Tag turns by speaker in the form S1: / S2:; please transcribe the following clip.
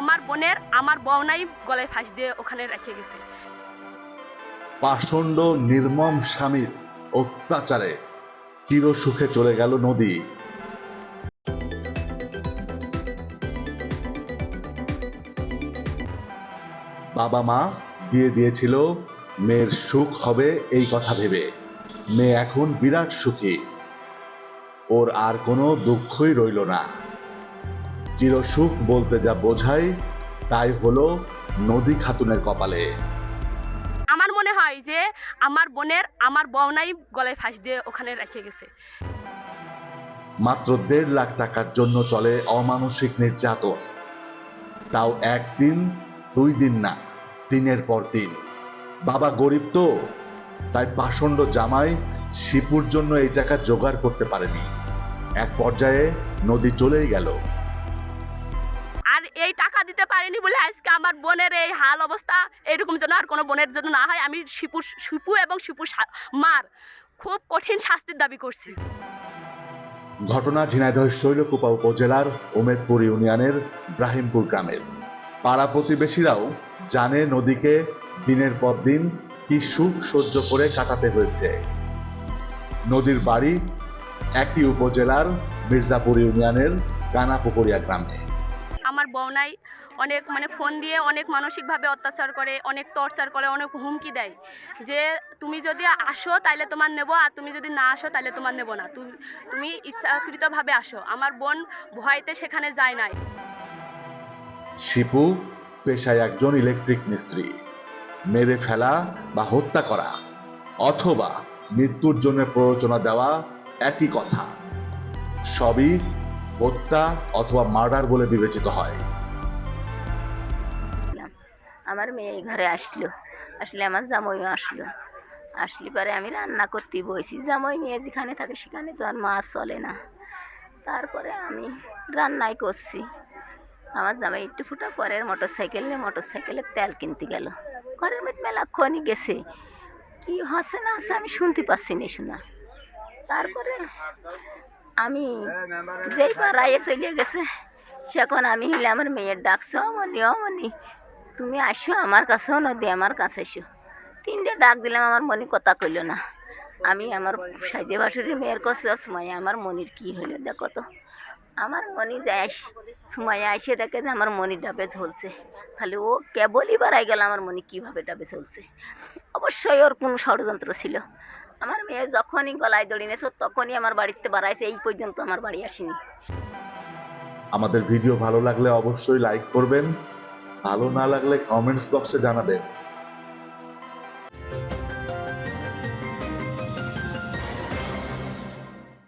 S1: আমার বোনের আমার বউনাই গলায় ফাঁস দিয়ে ওখানে রেখে গেছে।
S2: পাষণ্ড নির্মম স্বামীর অত্যাচারে চিরসুখে চলে গেল নদী। বাবা মা দিয়ে দিয়েছিল, মেয়ের সুখ হবে এই কথা ভেবে। মেয়ে এখন বিরাট সুখী। ওর আর কোনো দুঃখই রইল না। চিরসুখ বলতে যা বোঝায় তাই হলো নদী খাতুনের কপালে।
S1: আমার মনে হয় যে আমার বোনের আমার বউনাই গলায় ফাঁস দিয়ে ওখানে রেখে গেছে।
S2: মাত্র দেড় লাখ টাকার জন্য চলে অমানসিক নির্যাতন। তাও একদিন দুই দিন না দিনের পর দিন। বাবা গরিব তো তাই পাষণ্ড জামাই শিপুর জন্য এই টাকা জোগাড় করতে পারেনি। এক পর্যায়ে নদী চলেই গেল।
S1: এই টাকা দিতে পারিনি বলে আজকে আমার বোনের এই হাল অবস্থা। এরকম যেন আর কোনো বোনের জন্য না হয়। আমি শিপু শিপু এবং শিপুর শা- মার খুব কঠিন শাস্তির দাবি করছি।
S2: ঘটনা ঝিনাইদহ শৈলকুপা উপজেলার উমেদপুর ইউনিয়নের ব্রাহিমপুর গ্রামের। পাড়া প্রতিবেশীরাও জানে নদীকে দিনের পর দিন কি সুখ সহ্য করে কাটাতে হয়েছে। নদীর বাড়ি একই উপজেলার মির্জাপুর ইউনিয়নের কানাপুকুরিয়া গ্রামে।
S1: আমার বউনাই অনেক মানে ফোন দিয়ে অনেক মানসিকভাবে অত্যাচার করে, অনেক টর্চার করে, অনেক হুমকি দেয়। যে তুমি যদি আসো তাহলে তোমার নেব, আর তুমি যদি না আসো তাহলে তোমার নেব না। তুমি ইচ্ছাকৃতভাবে আসো। আমার বোন ভয়তে সেখানে যায় নাই।
S2: শিপু পেশায় একজন ইলেকট্রিক মিস্ত্রি। মেরে ফেলা বা হত্যা করা, অথবা মৃত্যুর জন্য প্ররোচনা দেওয়া একই কথা। সবই হত্যা অথবা মার্ডার বলে বিবেচিত হয়।
S3: আমার মেয়ে এই ঘরে আসলো। আসলে আমার জামাইও আসলো। আসলে পরে আমি রান্না করতে বসি জামাই মেয়ে যেখানে থাকে সেখানে তো আর মাছ চলে না। তারপরে আমি রান্নাই করছি। আমার জামাই একটু ফুটা পরের মোটর সাইকেল নিয়ে মোটর সাইকেলের তেল কিনতে গেল। ঘরের মধ্যে মেলাক্ষণই গেছে। কি হসে না হসে আমি শুনতে পাচ্ছি না শোনা। তারপরে আমি যেই পাড়ায় চলে গেছে সেখন আমি হলে আমার মেয়ের ডাকছো অমনি অমনি তুমি আসো আমার কাছেও নদী আমার কাছে এসো। তিনটে ডাক দিলাম আমার মনি কথা কইল না। আমি আমার সাজে বাসুরি মেয়ের কাছে সময় আমার মনির কি হলো দেখো তো। আমার মনি যায় সময় আসে দেখে যে আমার মনি ডাবে ঝলছে। খালি ও কেবলই বাড়াই গেল আমার মনি কীভাবে ডাবে চলছে অবশ্যই ওর কোনো ষড়যন্ত্র ছিল। আমার মেয়ে যখনই গলায় দড়ি নেছো, তখনই আমার বাড়িতে বাড়াইছে, এই পর্যন্ত আমার বাড়ি আসেনি।
S2: আমাদের ভিডিও ভালো লাগলে অবশ্যই লাইক করবেন, ভালো না লাগলে কমেন্টস বক্সে জানাবেন।